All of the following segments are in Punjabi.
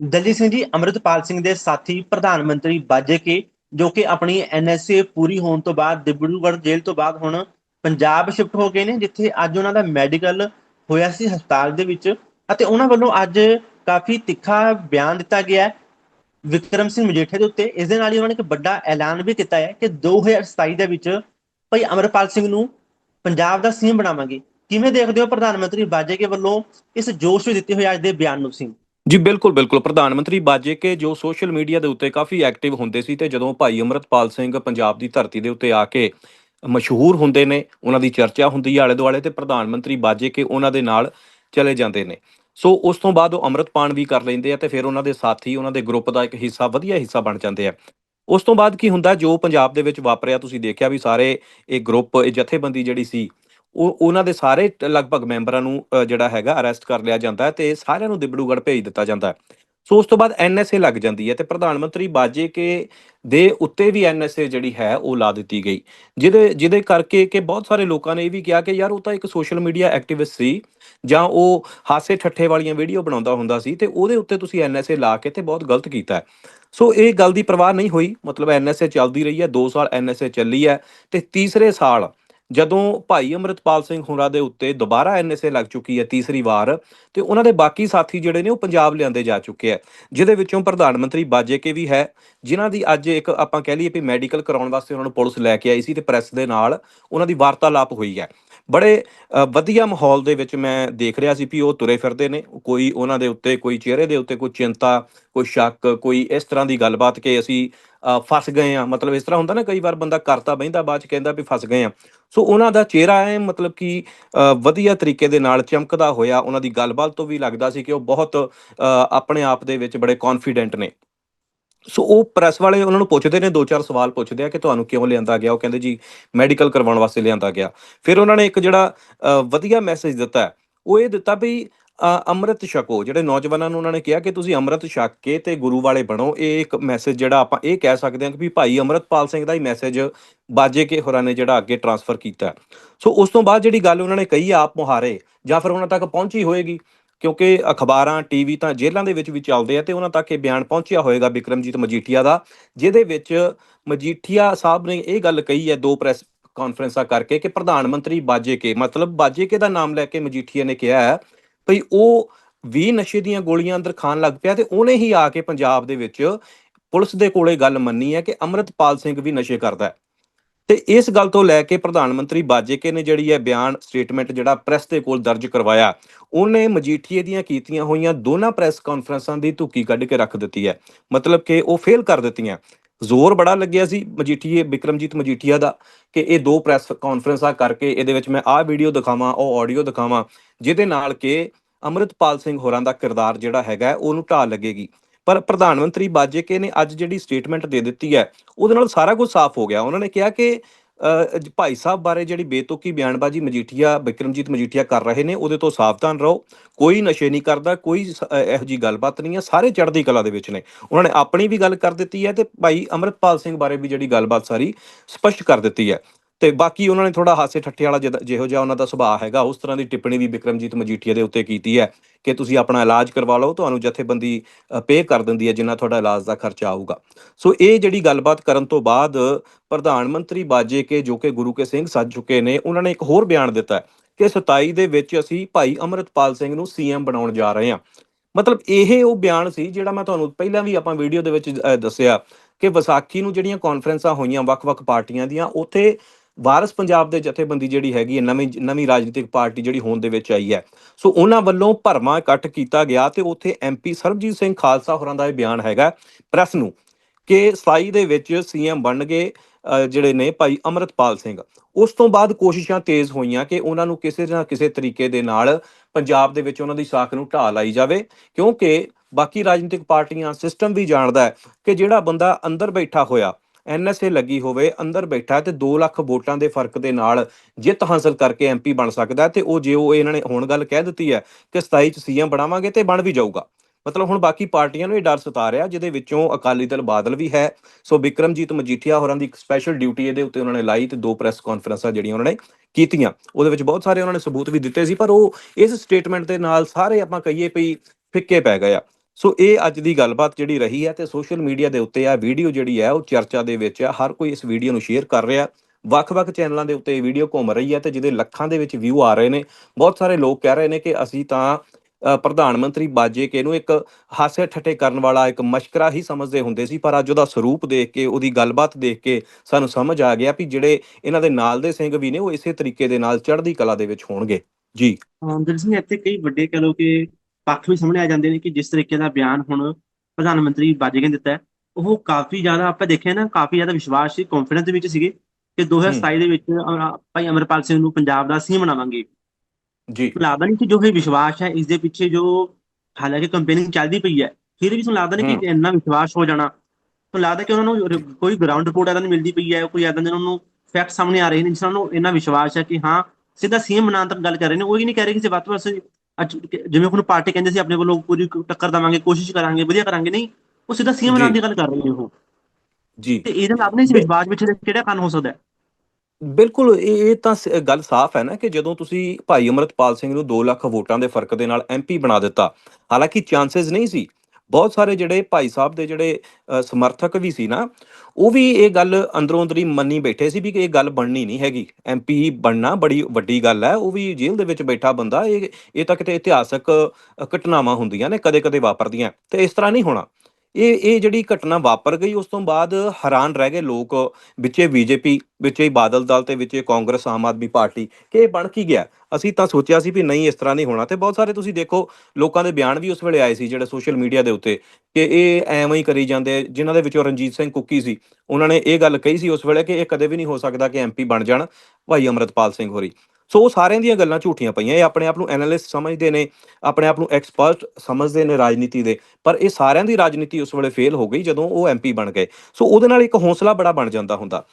ਦਲਜੀਤ ਸਿੰਘ ਜੀ, ਅੰਮ੍ਰਿਤਪਾਲ ਸਿੰਘ ਦੇ ਸਾਥੀ ਪ੍ਰਧਾਨ ਮੰਤਰੀ ਬਾਜੇ ਕੇ, ਜੋ ਕਿ ਆਪਣੀ ਐਨਐਸਏ ਪੂਰੀ ਹੋਣ ਤੋਂ ਬਾਅਦ ਡਿਬਰੂਗੜ੍ਹ ਜੇਲ੍ਹ ਤੋਂ ਬਾਅਦ ਹੁਣ ਪੰਜਾਬ ਸ਼ਿਫਟ ਹੋ ਗਏ ਨੇ, ਜਿੱਥੇ ਅੱਜ ਉਹਨਾਂ ਦਾ ਮੈਡੀਕਲ ਹੋਇਆ ਸੀ ਹਸਪਤਾਲ ਦੇ ਵਿੱਚ ਅਤੇ ਉਹਨਾਂ ਵੱਲੋਂ ਅੱਜ ਕਾਫੀ ਤਿੱਖਾ ਬਿਆਨ ਦਿੱਤਾ ਗਿਆ ਵਿਕਰਮ ਸਿੰਘ ਮਜੀਠੇ ਦੇ ਉੱਤੇ ਇਸ ਦੇ ਨਾਲ ਹੀ ਉਹਨਾਂ ਨੇ ਇੱਕ ਵੱਡਾ ਐਲਾਨ ਵੀ ਕੀਤਾ ਹੈ ਕਿ 2027 ਦੇ ਵਿੱਚ ਭਾਈ ਅਮਰਪਾਲ ਸਿੰਘ ਨੂੰ ਪੰਜਾਬ ਦਾ ਸੀਐਮ ਬਣਾਵਾਂਗੇ। ਕਿਵੇਂ ਦੇਖਦੇ ਹੋ ਪ੍ਰਧਾਨ ਮੰਤਰੀ ਬਾਜੇ ਕੇ ਵੱਲੋਂ ਇਸ ਜੋਸ਼ ਵਿੱਚ ਦਿੱਤੇ ਹੋਏ ਅੱਜ ਦੇ ਬਿਆਨ ਨੂੰ ਸਿੰਘ ਜੀ, ਬਿਲਕੁਲ ਬਿਲਕੁਲ। ਪ੍ਰਧਾਨ ਮੰਤਰੀ ਬਾਜੇਕੇ ਜੋ ਸੋਸ਼ਲ ਮੀਡੀਆ ਦੇ ਉੱਤੇ ਕਾਫੀ ਐਕਟਿਵ ਹੁੰਦੇ ਸੀ ਤੇ ਜਦੋਂ ਭਾਈ ਅਮਰਤਪਾਲ ਸਿੰਘ ਪੰਜਾਬ ਦੀ ਧਰਤੀ ਦੇ ਉੱਤੇ ਆ ਕੇ ਮਸ਼ਹੂਰ ਹੁੰਦੇ ਨੇ, ਉਹਨਾਂ ਦੀ ਚਰਚਾ ਹੁੰਦੀ ਹੈ ਆਲੇ ਦੁਆਲੇ ਤੇ ਪ੍ਰਧਾਨ ਮੰਤਰੀ ਬਾਜੇਕੇ ਉਹਨਾਂ ਦੇ ਨਾਲ ਚਲੇ ਜਾਂਦੇ ਨੇ। ਸੋ ਉਸ ਤੋਂ ਬਾਅਦ ਉਹ ਅੰਮ੍ਰਿਤਪਾਨ ਵੀ ਕਰ ਲੈਂਦੇ ਆ ਤੇ ਫਿਰ ਉਹਨਾਂ ਦੇ ਸਾਥੀ, ਉਹਨਾਂ ਦੇ ਗਰੁੱਪ ਦਾ ਇੱਕ ਹਿੱਸਾ, ਵਧੀਆ ਹਿੱਸਾ ਬਣ ਜਾਂਦੇ ਆ। ਉਸ ਤੋਂ ਬਾਅਦ ਕੀ ਹੁੰਦਾ, ਜੋ ਪੰਜਾਬ ਦੇ ਵਿੱਚ ਵਾਪਰਿਆ, ਤੁਸੀਂ ਦੇਖਿਆ ਵੀ ਸਾਰੇ ਇਹ ਗਰੁੱਪ, ਇਹ ਜਥੇਬੰਦੀ ਜਿਹੜੀ ਸੀ ਉਹ ਉਹਨਾਂ ਦੇ ਸਾਰੇ ਲਗਭਗ ਮੈਂਬਰਾਂ ਨੂੰ ਜਿਹੜਾ ਹੈਗਾ ਅਰੈਸਟ ਕਰ ਲਿਆ ਜਾਂਦਾ ਹੈ ਤੇ ਸਾਰਿਆਂ ਨੂੰ ਦਿਬੜੂਗੜ੍ਹ ਭੇਜ ਦਿੱਤਾ ਜਾਂਦਾ ਹੈ। ਸੋ ਉਸ ਤੋਂ ਬਾਅਦ ਐਨਐਸਏ ਲੱਗ ਜਾਂਦੀ ਹੈ ਤੇ ਪ੍ਰਧਾਨ ਮੰਤਰੀ ਬਾਜੇ ਕੇ ਦੇ ਉੱਤੇ ਵੀ ਐਨਐਸਏ ਜਿਹੜੀ ਹੈ ਉਹ ਲਾ ਦਿੱਤੀ ਗਈ। ਜਿਹਦੇ ਜਿਹਦੇ ਕਰਕੇ ਕਿ ਬਹੁਤ ਸਾਰੇ ਲੋਕਾਂ ਨੇ ਇਹ ਵੀ ਕਿਹਾ ਕਿ ਯਾਰ ਉਹ ਤਾਂ ਇੱਕ ਸੋਸ਼ਲ ਮੀਡੀਆ ਐਕਟਿਵਿਸਟ ਸੀ ਜਾਂ ਉਹ ਹਾਸੇ ਠੱਠੇ ਵਾਲੀਆਂ ਵੀਡੀਓ ਬਣਾਉਂਦਾ ਹੁੰਦਾ ਸੀ ਤੇ ਉਹਦੇ ਉੱਤੇ ਤੁਸੀਂ ਐਨਐਸਏ ਲਾ ਕੇ ਤੇ ਬਹੁਤ ਗਲਤ ਕੀਤਾ ਸੋ ਇਹ ਗੱਲ ਦੀ ਪਰਵਾਹ ਨਹੀਂ ਹੋਈ, ਮਤਲਬ ਐਨਐਸਏ ਚੱਲਦੀ ਰਹੀ ਹੈ 2 ਸਾਲ ਐਨਐਸਏ ਚੱਲੀ ਹੈ ਤੇ ਤੀਸਰੇ ਸਾਲ ਜਦੋਂ ਭਾਈ ਅਮਰਿਤਪਾਲ ਸਿੰਘ ਹੁਰਾ ਦੇ ਉੱਤੇ ਦੁਬਾਰਾ ਐਨਐਸਏ ਲੱਗ ਚੁੱਕੀ ਹੈ ਤੀਸਰੀ ਵਾਰ, ਤੇ ਉਹਨਾਂ ਦੇ ਬਾਕੀ ਸਾਥੀ ਜਿਹੜੇ ਨੇ ਉਹ ਪੰਜਾਬ ਲਿਆਂਦੇ ਜਾ ਚੁੱਕੇ ਆ, ਜਿਹਦੇ ਵਿੱਚੋਂ ਪ੍ਰਧਾਨ ਮੰਤਰੀ ਬਾਜੇ ਕੇ ਵੀ ਹੈ, ਜਿਨ੍ਹਾਂ ਦੀ ਅੱਜ ਇੱਕ ਆਪਾਂ ਕਹਿ ਲਈਏ ਵੀ ਮੈਡੀਕਲ ਕਰਾਉਣ ਵਾਸਤੇ ਉਹਨਾਂ ਨੂੰ ਪੁਲਿਸ ਲੈ ਕੇ ਆਈ ਸੀ ਤੇ ਪ੍ਰੈਸ ਦੇ ਨਾਲ ਉਹਨਾਂ ਦੀ ਵਾਰਤਾਲਾਪ ਹੋਈ ਹੈ। ਬੜੇ ਵਧੀਆ ਮਾਹੌਲ ਦੇ ਵਿੱਚ ਮੈਂ ਦੇਖ ਰਿਹਾ ਸੀ ਵੀ ਉਹ ਤੁਰੇ ਫਿਰਦੇ ਨੇ। ਕੋਈ ਉਹਨਾਂ ਦੇ ਉੱਤੇ, ਕੋਈ ਚਿਹਰੇ ਦੇ ਉੱਤੇ ਕੋਈ ਚਿੰਤਾ, ਕੋਈ ਸ਼ੱਕ, ਕੋਈ ਇਸ ਤਰ੍ਹਾਂ ਦੀ ਗੱਲਬਾਤ ਕਿ ਅਸੀਂ ਫਸ ਗਏ ਆ ਮਤਲਬ ਇਸ ਤਰ੍ਹਾਂ ਹੁੰਦਾ ਨਾ ਕਈ ਵਾਰ ਬੰਦਾ ਕਰਤਾ ਬਹਿੰਦਾ, ਬਾਅਦ ਚ ਕਹਿੰਦਾ ਵੀ ਫਸ ਗਏ ਆ ਸੋ ਉਹਨਾਂ ਦਾ ਚਿਹਰਾ ਐ ਮਤਲਬ ਕਿ ਵਧੀਆ ਤਰੀਕੇ ਦੇ ਨਾਲ ਚਮਕਦਾ ਹੋਇਆ ਉਹਨਾਂ ਦੀ ਗੱਲਬਾਤ ਤੋਂ ਵੀ ਲੱਗਦਾ ਸੀ ਕਿ ਉਹ ਬਹੁਤ ਆਪਣੇ ਆਪ ਦੇ ਵਿੱਚ ਬੜੇ ਕੌਨਫੀਡੈਂਟ ਨੇ। ਸੋ ਉਹ ਪ੍ਰੈਸ ਵਾਲੇ ਉਹਨਾਂ ਨੂੰ ਪੁੱਛਦੇ ਨੇ, ਦੋ ਚਾਰ ਸਵਾਲ ਪੁੱਛਦੇ ਆ ਕਿ ਤੁਹਾਨੂੰ ਕਿਉਂ ਲਿਆਂਦਾ ਗਿਆ? ਉਹ ਕਹਿੰਦੇ ਜੀ ਮੈਡੀਕਲ ਕਰਵਾਉਣ ਵਾਸਤੇ ਲਿਆਂਦਾ ਗਿਆ। ਫਿਰ ਉਹਨਾਂ ਨੇ ਇੱਕ ਜਿਹੜਾ ਵਧੀਆ ਮੈਸੇਜ ਦਿੱਤਾ ਉਹ ਇਹ ਦਿੱਤਾ ਵੀ ਅੰਮ੍ਰਿਤ ਛਕੋ। ਜਿਹੜੇ ਨੌਜਵਾਨਾਂ ਨੂੰ ਉਹਨਾਂ ਨੇ ਕਿਹਾ ਕਿ ਤੁਸੀਂ ਅੰਮ੍ਰਿਤ ਛਕ ਕੇ ਤੇ ਗੁਰੂ ਵਾਲੇ ਬਣੋ, ਇਹ ਇੱਕ ਮੈਸੇਜ ਜਿਹੜਾ ਆਪਾਂ ਇਹ ਕਹਿ ਸਕਦੇ ਹਾਂ ਕਿ ਵੀ ਭਾਈ ਅੰਮ੍ਰਿਤਪਾਲ ਸਿੰਘ ਦਾ ਹੀ ਮੈਸੇਜ ਬਾਜੇ ਕੇ ਹੋਰਾਂ ਨੇ ਜਿਹੜਾ ਅੱਗੇ ਟਰਾਂਸਫਰ ਕੀਤਾ ਸੋ ਉਸ ਤੋਂ ਬਾਅਦ ਜਿਹੜੀ ਗੱਲ ਉਹਨਾਂ ਨੇ ਕਹੀ ਆਪ ਮੁਹਾਰੇ, ਜਾਂ ਫਿਰ ਉਹਨਾਂ ਤੱਕ ਪਹੁੰਚੀ ਹੋਏਗੀ ਕਿਉਂਕਿ ਅਖਬਾਰਾਂ, ਟੀਵੀ ਤਾਂ ਜੇਲ੍ਹਾਂ ਦੇ ਵਿੱਚ ਵੀ ਚੱਲਦੇ ਆ ਤੇ ਉਹਨਾਂ ਤੱਕ ਇਹ ਬਿਆਨ ਪਹੁੰਚਿਆ ਹੋਏਗਾ ਬਿਕਰਮਜੀਤ ਮਜੀਠੀਆ ਦਾ, ਜਿਹਦੇ ਵਿੱਚ ਮਜੀਠੀਆ ਸਾਹਿਬ ਨੇ ਇਹ ਗੱਲ ਕਹੀ ਹੈ ਦੋ ਪ੍ਰੈਸ ਕਾਨਫਰੰਸਾਂ ਕਰਕੇ ਕਿ ਪ੍ਰਧਾਨ ਮੰਤਰੀ ਬਾਜੇਕੇ, ਮਤਲਬ ਬਾਜੇਕੇ ਦਾ ਨਾਮ ਲੈ ਕੇ ਮਜੀਠੀਆ ਨੇ ਕਿਹਾ ਹੈ ਭਈ ਉਹ ਵੀ ਨਸ਼ੇ ਦੀਆਂ ਗੋਲੀਆਂ ਅੰਦਰ ਖਾਣ ਲੱਗ ਪਿਆ ਤੇ ਉਹਨੇ ਹੀ ਆ ਕੇ ਪੰਜਾਬ ਦੇ ਵਿੱਚ ਪੁਲਿਸ ਦੇ ਕੋਲੇ ਗੱਲ ਮੰਨੀ ਹੈ ਕਿ ਅੰਮ੍ਰਿਤਪਾਲ ਸਿੰਘ ਵੀ ਨਸ਼ੇ ਕਰਦਾ ਹੈ। ਤੇ ਇਸ ਗੱਲ ਤੋਂ ਲੈ ਕੇ ਪ੍ਰਧਾਨ ਮੰਤਰੀ ਬਾਜੇਕੇ ਨੇ ਜਿਹੜੀ ਹੈ ਬਿਆਨ ਸਟੇਟਮੈਂਟ ਜਿਹੜਾ ਪ੍ਰੈਸ ਦੇ ਕੋਲ ਦਰਜ ਕਰਵਾਇਆ, ਉਹਨੇ ਮਜੀਠੀਏ ਦੀਆਂ ਕੀਤੀਆਂ ਹੋਈਆਂ ਦੋਨਾਂ ਪ੍ਰੈਸ ਕਾਨਫਰੰਸਾਂ ਦੀ ਧੁੱਕੀ ਕੱਢ ਕੇ ਰੱਖ ਦਿੱਤੀ ਹੈ। ਮਤਲਬ ਕਿ ਉਹ ਫੇਲ ਕਰ ਦਿੱਤੀਆਂ। ਜ਼ੋਰ ਬੜਾ ਲੱਗਿਆ ਸੀ ਮਜੀਠੀਏ, ਬਿਕਰਮਜੀਤ ਮਜੀਠੀਆ ਦਾ, ਕਿ ਇਹ ਦੋ ਪ੍ਰੈਸ ਕਾਨਫਰੰਸਾਂ ਕਰਕੇ ਇਹਦੇ ਵਿੱਚ ਮੈਂ ਆਹ ਵੀਡੀਓ ਦਿਖਾਵਾਂ, ਉਹ ਆਡੀਓ ਦਿਖਾਵਾਂ, ਜਿਹਦੇ ਨਾਲ ਕਿ ਅੰਮ੍ਰਿਤਪਾਲ ਸਿੰਘ ਹੋਰਾਂ ਦਾ ਕਿਰਦਾਰ ਜਿਹੜਾ ਹੈਗਾ, ਉਹਨੂੰ ਢਾਲ ਲੱਗੇਗੀ। ਪਰ ਪ੍ਰਧਾਨ ਮੰਤਰੀ ਬਾਜੇਕੇ ਨੇ ਅੱਜ ਜਿਹੜੀ ਸਟੇਟਮੈਂਟ ਦੇ ਦਿੱਤੀ ਹੈ, ਉਹਦੇ ਨਾਲ ਸਾਰਾ ਕੁਝ ਸਾਫ਼ ਹੋ ਗਿਆ। ਉਹਨਾਂ ਨੇ ਕਿਹਾ ਕਿ ਭਾਈ ਸਾਹਿਬ ਬਾਰੇ ਜਿਹੜੀ ਬੇਤੋਕੀ ਬਿਆਨਬਾਜ਼ੀ ਮਜੀਠੀਆ, ਬਿਕਰਮਜੀਤ ਮਜੀਠੀਆ ਕਰ ਰਹੇ ਨੇ, ਉਹਦੇ ਤੋਂ ਸਾਵਧਾਨ ਰਹੋ। ਕੋਈ ਨਸ਼ੇ ਨਹੀਂ ਕਰਦਾ, ਕੋਈ ਸ- ਇਹੋ ਜੀ ਗੱਲਬਾਤ ਨਹੀਂ ਹੈ। ਸਾਰੇ ਚੜ੍ਹਦੀ ਕਲਾ ਦੇ ਵਿੱਚ ਨੇ। ਉਹਨਾਂ ਨੇ ਆਪਣੀ ਵੀ ਗੱਲ ਕਰ ਦਿੱਤੀ ਹੈ ਤੇ ਭਾਈ ਅਮਰਤਪਾਲ ਸਿੰਘ ਬਾਰੇ ਵੀ ਜਿਹੜੀ ਗੱਲਬਾਤ ਸਾਰੀ ਸਪਸ਼ਟ ਕਰ ਦਿੱਤੀ ਹੈ। ਤੇ ਬਾਕੀ ਉਹਨਾਂ ਨੇ ਥੋੜਾ ਹਾਸੇ ਠੱਠੇ ਵਾਲਾ ਜਿਹਦਾ- ਜਿਹੋ ਜਿਹਾ ਉਹਨਾਂ ਦਾ ਸੁਭਾਅ ਹੈਗਾ, ਉਸ ਤਰ੍ਹਾਂ ਦੀ ਟਿੱਪਣੀ ਵੀ ਬਿਕਰਮਜੀਤ ਮਜੀਠੀਆ ਦੇ ਉੱਤੇ ਕੀਤੀ ਹੈ ਕਿ ਤੁਸੀਂ ਆਪਣਾ ਇਲਾਜ ਕਰਵਾ ਲਓ, ਤੁਹਾਨੂੰ ਜਥੇਬੰਦੀ ਪੇ ਕਰ ਦਿੰਦੀ ਹੈ ਜਿੰਨਾ ਤੁਹਾਡਾ ਇਲਾਜ ਦਾ ਖਰਚਾ ਆਊਗਾ। ਸੋ ਇਹ ਜਿਹੜੀ ਗੱਲਬਾਤ ਕਰਨ ਤੋਂ ਬਾਅਦ ਪ੍ਰਧਾਨ ਮੰਤਰੀ ਬਾਜੇ ਕੇ ਜੋ ਕਿ ਗੁਰੂ ਕੇ ਸਿੰਘ ਸੱਜ ਚੁੱਕੇ ਨੇ, ਉਹਨਾਂ ਨੇ ਇੱਕ ਹੋਰ ਬਿਆਨ ਦਿੱਤਾ ਕਿ 27 ਦੇ ਵਿੱਚ ਅਸੀਂ ਭਾਈ ਅਮਰਤਪਾਲ ਸਿੰਘ ਨੂੰ ਸੀਐਮ ਬਣਾਉਣ ਜਾ ਰਹੇ ਹਾਂ। ਮਤਲਬ ਇਹ ਉਹ ਬਿਆਨ ਸੀ ਜਿਹੜਾ ਮੈਂ ਤੁਹਾਨੂੰ ਪਹਿਲਾਂ ਵੀ ਆਪਾਂ ਵੀਡੀਓ ਦੇ ਵਿੱਚ ਦੱਸਿਆ ਕਿ ਵਿਸਾਖੀ ਨੂੰ ਜਿਹੜੀਆਂ ਕਾਨਫਰੰਸਾਂ ਹੋਈਆਂ ਵੱਖ-ਵੱਖ ਪਾਰਟੀਆਂ ਦੀਆਂ, ਉੱਥੇ ਵਾਰਸ ਪੰਜਾਬ ਦੇ ਜਥੇਬੰਦੀ ਜਿਹੜੀ ਹੈਗੀ ਹੈ, ਨਵੀਂ ਨਵੀਂ ਰਾਜਨੀਤਿਕ ਪਾਰਟੀ ਜਿਹੜੀ ਹੋਣ ਦੇ ਵਿੱਚ ਆਈ ਹੈ। ਸੋ ਉਹਨਾਂ ਵੱਲੋਂ ਭਰਮਾ ਇਕੱਠ ਕੀਤਾ ਗਿਆ ਤੇ ਉੱਥੇ ਐਮਪੀ ਸਰਬਜੀਤ ਸਿੰਘ ਖਾਲਸਾ ਹੋਰਾਂ ਦਾ ਇਹ ਬਿਆਨ ਹੈਗਾ ਪ੍ਰੈਸ ਨੂੰ ਕਿ 27 ਦੇ ਵਿੱਚ ਸੀਐਮ ਬਣ ਗਏ ਜਿਹੜੇ ਨੇ ਭਾਈ ਅਮਰਤਪਾਲ ਸਿੰਘ। ਉਸ ਤੋਂ ਬਾਅਦ ਕੋਸ਼ਿਸ਼ਾਂ ਤੇਜ਼ ਹੋਈਆਂ ਕਿ ਉਹਨਾਂ ਨੂੰ ਕਿਸੇ ਨਾ ਕਿਸੇ ਤਰੀਕੇ ਦੇ ਨਾਲ ਪੰਜਾਬ ਦੇ ਵਿੱਚ ਉਹਨਾਂ ਦੀ ਸਾਖ ਨੂੰ ਢਾਹ ਲਾਈ ਜਾਵੇ, ਕਿਉਂਕਿ ਬਾਕੀ ਰਾਜਨੀਤਿਕ ਪਾਰਟੀਆਂ ਸਿਸਟਮ ਵੀ ਜਾਣਦਾ ਹੈ ਕਿ ਜਿਹੜਾ ਬੰਦਾ ਅੰਦਰ ਬੈਠਾ ਹੋਇਆ ਐਨਐਸਏ ਲੱਗੀ ਹੋਵੇ, ਅੰਦਰ ਬੈਠਾ ਹੈ ਤੇ 2 ਲੱਖ ਵੋਟਾਂ ਦੇ ਫ਼ਰਕ ਦੇ ਨਾਲ ਜਿੱਤ ਹਾਸਲ ਕਰਕੇ ਐਮਪੀ ਬਣ ਸਕਦਾ ਹੈ ਤੇ ਉਹ ਜੇ ਉਹ ਇਹਨਾਂ ਨੇ ਹੁਣ ਗੱਲ ਕਹਿ ਦਿੱਤੀ ਹੈ ਕਿ 27 ਚ ਸੀਐਮ ਬਣਾਵਾਂਗੇ ਤੇ ਬਣ ਵੀ ਜਾਊਗਾ। ਮਤਲਬ ਹੁਣ ਬਾਕੀ ਪਾਰਟੀਆਂ ਨੂੰ ਇਹ ਡਰ ਸਤਾ ਰਿਹਾ, ਜਿਹਦੇ ਵਿੱਚੋਂ ਅਕਾਲੀ ਦਲ ਬਾਦਲ ਵੀ ਹੈ। ਸੋ ਬਿਕਰਮਜੀਤ ਮਜੀਠੀਆ ਹੋਰਾਂ ਦੀ ਇੱਕ ਸਪੈਸ਼ਲ ਡਿਊਟੀ ਇਹਦੇ ਉੱਤੇ ਉਹਨਾਂ ਨੇ ਲਾਈ ਤੇ ਦੋ ਪ੍ਰੈਸ ਕਾਨਫਰੰਸਾਂ ਜਿਹੜੀਆਂ ਉਹਨਾਂ ਨੇ ਕੀਤੀਆਂ। ਉਹਦੇ ਵਿੱਚ ਬਹੁਤ ਸਾਰੇ ਉਹਨਾਂ ਨੇ ਸਬੂਤ ਵੀ ਦਿੱਤੇ ਸੀ, ਪਰ ਉਹ ਇਸ ਸਟੇਟਮੈਂਟ ਦੇ ਨਾਲ ਸਾਰੇ ਆਪਾਂ ਕਹੀਏ ਵੀ ਫਿੱਕੇ ਪੈ ਗਏ ਆ। ਸੋ ਇਹ ਅੱਜ ਦੀ ਗੱਲਬਾਤ ਜਿਹੜੀ ਰਹੀ ਹੈ ਤੇ ਸੋਸ਼ਲ ਮੀਡੀਆ ਦੇ ਉੱਤੇ ਆ ਵੀਡੀਓ ਜਿਹੜੀ ਹੈ, ਉਹ ਚਰਚਾ ਦੇ ਵਿੱਚ ਆ। ਹਰ ਕੋਈ ਇਸ ਵੀਡੀਓ ਨੂੰ ਸ਼ੇਅਰ ਕਰ ਰਿਹਾ। ਵੱਖ-ਵੱਖ ਚੈਨਲਾਂ ਦੇ ਉੱਤੇ ਇਹ ਵੀਡੀਓ ਘੁੰਮ ਰਹੀ ਹੈ ਤੇ ਜਿਹਦੇ ਲੱਖਾਂ ਦੇ ਵਿੱਚ ਵਿਊ ਆ ਰਹੇ ਨੇ। ਬਹੁਤ ਸਾਰੇ ਲੋਕ ਕਹਿ ਰਹੇ ਨੇ ਕਿ ਅਸੀਂ ਤਾਂ ਪ੍ਰਧਾਨ ਮੰਤਰੀ ਬਾਜੇਕੇ ਨੂੰ ਇੱਕ ਹਾਸੇ ਠੱਠੇ ਕਰਨ ਵਾਲਾ ਇੱਕ ਮਸ਼ਕਰਾ ਹੀ ਸਮਝਦੇ ਹੁੰਦੇ ਸੀ, ਪਰ ਅੱਜ ਉਹਦਾ ਸਰੂਪ ਦੇਖ ਕੇ, ਉਹਦੀ ਗੱਲਬਾਤ ਦੇਖ ਕੇ ਸਾਨੂੰ ਸਮਝ ਆ ਗਿਆ ਵੀ ਜਿਹੜੇ ਇਹਨਾਂ ਦੇ ਨਾਲ ਦੇ ਸਿੰਘ ਵੀ ਨੇ, ਉਹ ਇਸੇ ਤਰੀਕੇ ਦੇ ਨਾਲ ਚੜ੍ਹਦੀ ਕਲਾ ਦੇ ਵਿੱਚ ਹੋਣਗੇ। ਜੀ। ਦਿਲ ਸਿੰਘ ਇੱਥੇ ਕਈ ਵੱਡੇ ਕਹ ਲਓ ਕਿ ਪੱਖ ਵੀ ਸਾਹਮਣੇ ਆ ਜਾਂਦੇ ਨੇ ਕਿ ਜਿਸ ਤਰੀਕੇ ਦਾ ਬਿਆਨ ਹੁਣ ਪ੍ਰਧਾਨ ਮੰਤਰੀ ਬਾਜੇਕੇ ਨੇ ਦਿੱਤਾ ਹੈ ਉਹ ਕਾਫੀ ਜ਼ਿਆਦਾ ਆਪਾਂ ਦੇਖਿਆ ਨਾ ਕਾਫੀ ਜ਼ਿਆਦਾ ਵਿਸ਼ਵਾਸ ਸੀ ਕੌਨਫੀਡੈਂਸ ਦੇ ਵਿੱਚ ਸੀਗੇ ਕਿ 2027 ਦੇ ਵਿੱਚ ਭਾਈ ਅਮਰਪਾਲ ਸਿੰਘ ਨੂੰ ਪੰਜਾਬ ਦਾ ਸੀਐਮ ਬਣਾਵਾਂਗੇ। ਜੀ। ਲੱਗਦਾ ਨਹੀਂ ਕਿ ਜੋ ਇਹ ਵਿਸ਼ਵਾਸ ਹੈ ਇਸ ਦੇ ਪਿੱਛੇ ਜੋ ਹਾਲਾਂਕਿ ਕੰਪੇਨਿੰਗ ਚੱਲਦੀ ਪਈ ਹੈ ਫਿਰ ਵੀ ਤੁਹਾਨੂੰ ਲੱਗਦਾ ਨਹੀਂ ਕਿ ਇੰਨਾ ਵਿਸ਼ਵਾਸ ਹੋ ਜਾਣਾ? ਤੁਹਾਨੂੰ ਲੱਗਦਾ ਕਿ ਉਹਨਾਂ ਨੂੰ ਕੋਈ ਗਰਾਊਂਡ ਰਿਪੋਰਟ ਐਦਾਂ ਦੀ ਮਿਲਦੀ ਪਈ ਹੈ ਕੋਈ ਐਦਾਂ ਦੇ ਉਹਨਾਂ ਨੂੰ ਫੈਕਟ ਸਾਹਮਣੇ ਆ ਰਹੇ ਨੇ ਜਿਸ ਨਾਲ ਉਹਨੂੰ ਇੰਨਾ ਵਿਸ਼ਵਾਸ ਹੈ ਕਿ ਹਾਂ ਸਿੱਧਾ ਸੀਐਮ ਬਣਾਉਣ ਤੱਕ ਗੱਲ ਕਰ ਰਹੇ ਨੇ ਉਹ ਹੀ ਨਹੀਂ ਕਹਿ ਰਹੇ ਕਿ ਸੇ ਵੱਧ ਜਿਵੇਂ ਹੁਣ ਪਾਰਟੀ ਕਹਿੰਦੇ ਸੀ ਆਪਣੇ ਵੱਲੋਂ ਪੂਰੀ ਟੱਕਰ ਦੇਵਾਂਗੇ ਕੋਸ਼ਿਸ਼ ਕਰਾਂਗੇ ਵਧੀਆ ਕਰਾਂਗੇ ਨਹੀਂ ਉਹ ਸਿੱਧਾ ਸੀਐਮ ਬਣਾਉਣ ਦੀ ਗੱਲ ਕਰ ਰਹੇ ਨੇ ਉਹ। ਜੀ। ਤੇ ਇਹਦੇ ਨਾਲ ਆਪਣੇ ਇਸ ਵਿਸ਼ਵਾਸ ਵਿੱਚ ਕਿਹੜਾ ਕਾਰਨ ਹੋ ਸਕਦਾ ਹੈ? ਬਿਲਕੁਲ ਇਹ ਤਾਂ ਗੱਲ ਸਾਫ਼ ਹੈ ਨਾ ਕਿ ਜਦੋਂ ਤੁਸੀਂ ਭਾਈ ਅਮਰਤਪਾਲ ਸਿੰਘ ਨੂੰ 2 ਲੱਖ ਵੋਟਾਂ ਦੇ ਫ਼ਰਕ ਦੇ ਨਾਲ ਐਮਪੀ ਬਣਾ ਦਿੱਤਾ ਹਾਲਾਂਕਿ ਚਾਂਸਸ ਨਹੀਂ ਸੀ ਬਹੁਤ ਸਾਰੇ ਜਿਹੜੇ ਭਾਈ ਸਾਹਿਬ ਦੇ ਜਿਹੜੇ ਸਮਰਥਕ ਵੀ ਸੀ ਨਾ, ਉਹ ਵੀ ਇਹ ਗੱਲ ਅੰਦਰੋਂ ਅੰਦਰੀ ਮੰਨੀ ਬੈਠੇ ਸੀ ਵੀ ਕਿ ਇਹ ਗੱਲ ਬਣਨੀ ਨਹੀਂ ਹੈਗੀ। ਐਮਪੀ ਬਣਨਾ ਬੜੀ ਵੱਡੀ ਗੱਲ ਹੈ, ਉਹ ਵੀ ਜੇਲ੍ਹ ਦੇ ਵਿੱਚ ਬੈਠਾ ਬੰਦਾ, ਇਹ ਇਹ ਤਾਂ ਕਿਤੇ ਇਤਿਹਾਸਕ ਘਟਨਾਵਾਂ ਹੁੰਦੀਆਂ ਨੇ, ਕਦੇ-ਕਦੇ ਵਾਪਰਦੀਆਂ, ਤੇ ਇਸ ਤਰ੍ਹਾਂ ਨਹੀਂ ਹੋਣਾ। ਇਹ ਇਹ ਜਿਹੜੀ ਘਟਨਾ ਵਾਪਰ ਗਈ, ਉਸ ਤੋਂ ਬਾਅਦ ਹੈਰਾਨ ਰਹਿ ਗਏ ਲੋਕ ਵਿੱਚੇ ਬੀਜੇਪੀ, ਵਿੱਚੇ ਹੀ ਬਾਦਲ ਦਲ ਤੇ ਵਿੱਚੇ ਕਾਂਗਰਸ, ਆਮ ਆਦਮੀ ਪਾਰਟੀ ਕਿ ਇਹ ਬਣ ਕੀ ਗਿਆ? ਅਸੀਂ ਤਾਂ ਸੋਚਿਆ ਸੀ ਵੀ ਨਹੀਂ, ਇਸ ਤਰ੍ਹਾਂ ਨਹੀਂ ਹੋਣਾ ਤੇ ਬਹੁਤ ਸਾਰੇ ਤੁਸੀਂ ਦੇਖੋ, ਲੋਕਾਂ ਦੇ ਬਿਆਨ ਵੀ ਉਸ ਵੇਲੇ ਆਏ ਸੀ ਜਿਹੜੇ ਸੋਸ਼ਲ ਮੀਡੀਆ ਦੇ ਉੱਤੇ ਕਿ ਇਹ ਐਵੇਂ ਹੀ ਕਰੀ ਜਾਂਦੇ ਜਿਨ੍ਹਾਂ ਦੇ ਵਿੱਚੋਂ ਰਣਜੀਤ ਸਿੰਘ ਕੁੱਕੀ ਸੀ। ਉਹਨਾਂ ਨੇ ਇਹ ਗੱਲ ਕਹੀ ਸੀ ਉਸ ਵੇਲੇ ਕਿ ਇਹ ਕਦੇ ਵੀ ਨਹੀਂ ਹੋ ਸਕਦਾ ਕਿ ਐਮਪੀ ਬਣ ਜਾਣ। ਭਾਈ ਅਮਰਤਪਾਲ ਸਿੰਘ ਹੋਰੀ ਸੋ ਉਹ ਸਾਰਿਆਂ ਦੀਆਂ ਗੱਲਾਂ ਝੂਠੀਆਂ ਪਈਆਂ। ਇਹ ਆਪਣੇ ਆਪ ਨੂੰ ਐਨਾਲਿਸਟ ਸਮਝਦੇ ਨੇ, ਆਪਣੇ ਆਪ ਨੂੰ ਐਕਸਪਰਟ ਸਮਝਦੇ ਨੇ ਰਾਜਨੀਤੀ ਦੇ। ਪਰ ਇਹ ਸਾਰਿਆਂ ਦੀ ਰਾਜਨੀਤੀ ਉਸ ਵੇਲੇ ਫੇਲ ਹੋ ਗਈ ਜਦੋਂ ਉਹ ਐਮਪੀ ਬਣ ਗਏ। ਸੋ ਉਹਦੇ ਨਾਲ ਇੱਕ ਹੌਸਲਾ ਬੜਾ ਬਣ ਜਾਂਦਾ ਹੁੰਦਾ।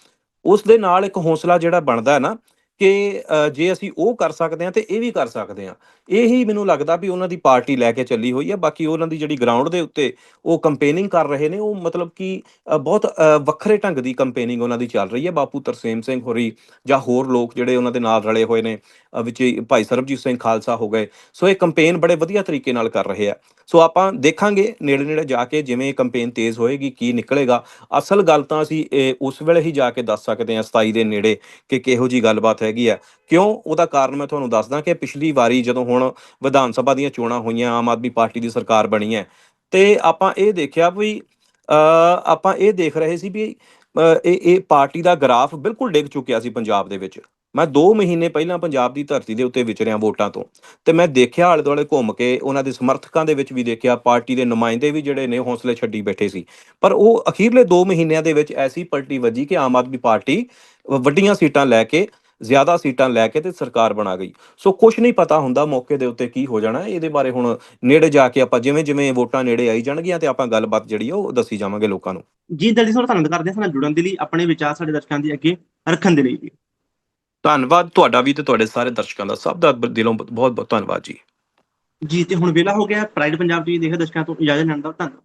ਉਸ ਦੇ ਨਾਲ ਇੱਕ ਹੌਸਲਾ ਜਿਹੜਾ ਬਣਦਾ ਹੈ ਨਾ ਕਿ ਜੇ ਅਸੀਂ ਉਹ ਕਰ ਸਕਦੇ ਹਾਂ ਤੇ ਇਹ ਵੀ ਕਰ ਸਕਦੇ ਹਾਂ। ਇਹੀ ਮੈਨੂੰ ਲੱਗਦਾ ਵੀ ਉਹਨਾਂ ਦੀ ਪਾਰਟੀ ਲੈ ਕੇ ਚੱਲੀ ਹੋਈ ਹੈ। ਬਾਕੀ ਉਹਨਾਂ ਦੀ ਜਿਹੜੀ ਗਰਾਊਂਡ ਦੇ ਉੱਤੇ ਉਹ ਕੰਪੇਨਿੰਗ ਕਰ ਰਹੇ ਨੇ ਉਹ ਮਤਲਬ ਕਿ ਬਹੁਤ ਅ, ਵੱਖਰੇ ਢੰਗ ਦੀ ਕੰਪੇਨਿੰਗ ਉਹਨਾਂ ਦੀ ਚੱਲ ਰਹੀ ਹੈ। ਬਾਪੂ ਤਰਸੇਮ ਸਿੰਘ ਹੋਰੀ ਜਾਂ ਹੋਰ ਲੋਕ ਜਿਹੜੇ ਉਹਨਾਂ ਦੇ ਨਾਲ ਰਲੇ ਹੋਏ ਨੇ ਵਿੱਚ ਭਾਈ ਸਰਬਜੀਤ ਸਿੰਘ ਖਾਲਸਾ ਹੋ ਗਏ। ਸੋ ਇਹ ਕੰਪੇਨ ਬੜੇ ਵਧੀਆ ਤਰੀਕੇ ਨਾਲ ਕਰ ਰਹੇ ਆ। ਸੋ ਆਪਾਂ ਦੇਖਾਂਗੇ ਨੇੜੇ ਨੇੜੇ ਜਾ ਕੇ ਜਿਵੇਂ ਇਹ ਕੰਪੇਨ ਤੇਜ਼ ਹੋਏਗੀ ਕੀ ਨਿਕਲੇਗਾ। ਅਸਲ ਗੱਲ ਤਾਂ ਅਸੀਂ ਇਹ ਉਸ ਵੇਲੇ ਹੀ ਜਾ ਕੇ ਦੱਸ ਸਕਦੇ ਹਾਂ 27 ਦੇ ਨੇੜੇ ਕਿ ਕਿਹੋ ਜੀ ਗੱਲਬਾਤ ਹੈਗੀ ਆ। ਕਿਉਂ? ਉਹਦਾ ਕਾਰਨ ਮੈਂ ਤੁਹਾਨੂੰ ਦੱਸਦਾ ਕਿ ਪਿਛਲੀ ਵਾਰੀ ਜਦੋਂ ਹੁਣ ਵਿਧਾਨ ਸਭਾ ਦੀਆਂ ਚੋਣਾਂ ਹੋਈਆਂ, ਆਮ ਆਦਮੀ ਪਾਰਟੀ ਦੀ ਸਰਕਾਰ ਬਣੀ ਹੈ, ਤੇ ਆਪਾਂ ਇਹ ਦੇਖਿਆ ਵੀ ਆਪਾਂ ਇਹ ਦੇਖ ਰਹੇ ਸੀ ਵੀ ਇਹ ਇਹ ਪਾਰਟੀ ਦਾ ਗ੍ਰਾਫ ਬਿਲਕੁਲ ਡਿੱਗ ਚੁੱਕਿਆ ਸੀ ਪੰਜਾਬ ਦੇ ਵਿੱਚ। ਮੈਂ 2 ਮਹੀਨੇ ਪਹਿਲਾਂ ਪੰਜਾਬ ਦੀ ਧਰਤੀ ਦੇ ਉੱਤੇ ਵਿਚਰਿਆ ਵੋਟਾਂ ਤੋਂ, ਤੇ ਮੈਂ ਦੇਖਿਆ ਆਲੇ ਦੁਆਲੇ ਘੁੰਮ ਕੇ, ਉਹਨਾਂ ਦੇ ਸਮਰਥਕਾਂ ਦੇ ਵਿੱਚ ਵੀ ਦੇਖਿਆ, ਪਾਰਟੀ ਦੇ ਨੁਮਾਇੰਦੇ ਵੀ ਜਿਹੜੇ ਨੇ ਹੌਸਲੇ ਛੱਡੀ ਬੈਠੇ ਸੀ। ਪਰ ਉਹ ਅਖੀਰਲੇ 2 ਮਹੀਨਿਆਂ ਦੇ ਵਿੱਚ ਐਸੀ ਪਲਟੀ ਵੱਜੀ ਕਿ ਆਮ ਆਦਮੀ ਪਾਰਟੀ ਵੱਡੀਆਂ ਸੀਟਾਂ ਲੈ ਕੇ ਜ਼ਿਆਦਾ ਸੀਟਾਂ ਲੈ ਕੇ ਤੇ ਸਰਕਾਰ ਬਣਾ ਗਈ। ਸੋ ਕੁਝ ਨਹੀਂ ਪਤਾ ਹੁੰਦਾ ਮੌਕੇ ਦੇ ਉੱਤੇ ਕੀ ਹੋ ਜਾਣਾ। ਇਹਦੇ ਬਾਰੇ ਹੁਣ ਨੇੜੇ ਜਾ ਕੇ ਆਪਾਂ ਜਿਵੇਂ ਜਿਵੇਂ ਵੋਟਾਂ ਨੇੜੇ ਆਈ ਜਾਣਗੀਆਂ ਤੇ ਆਪਾਂ ਗੱਲਬਾਤ ਜਿਹੜੀ ਉਹ ਦੱਸੀ ਜਾਵਾਂਗੇ ਲੋਕਾਂ ਨੂੰ। ਜੀ ਦਲਜੀ ਸਰ ਧੰਨਵਾਦ ਕਰਦੇ ਹਾਂ ਸਾਡੇ ਨਾਲ ਜੁੜਨ ਦੇ ਲਈ ਆਪਣੇ ਵਿਚਾਰ ਸਾਡੇ ਦਰਸ਼ਕਾਂ ਦੇ ਅੱਗੇ ਰੱਖਣ ਦੇ ਲਈ। ਜੀ ਧੰਨਵਾਦ ਤੁਹਾਡਾ ਵੀ ਤੇ ਤੁਹਾਡੇ ਸਾਰੇ ਦਰਸ਼ਕਾਂ ਦਾ ਸਭ ਦਾ ਦਿਲੋਂ ਬਹੁਤ ਬਹੁਤ ਧੰਨਵਾਦ ਜੀ। ਜੀ ਤੇ ਹੁਣ ਵੇਲਾ ਹੋ ਗਿਆ ਪ੍ਰਾਈਡ ਪੰਜਾਬ ਜੀ ਦੇਖੇ ਦਰਸ਼ਕਾਂ ਤੋਂ ਇਜਾਜ਼ਤ ਲੈਣ ਦਾ ਧੰਨਵਾਦ।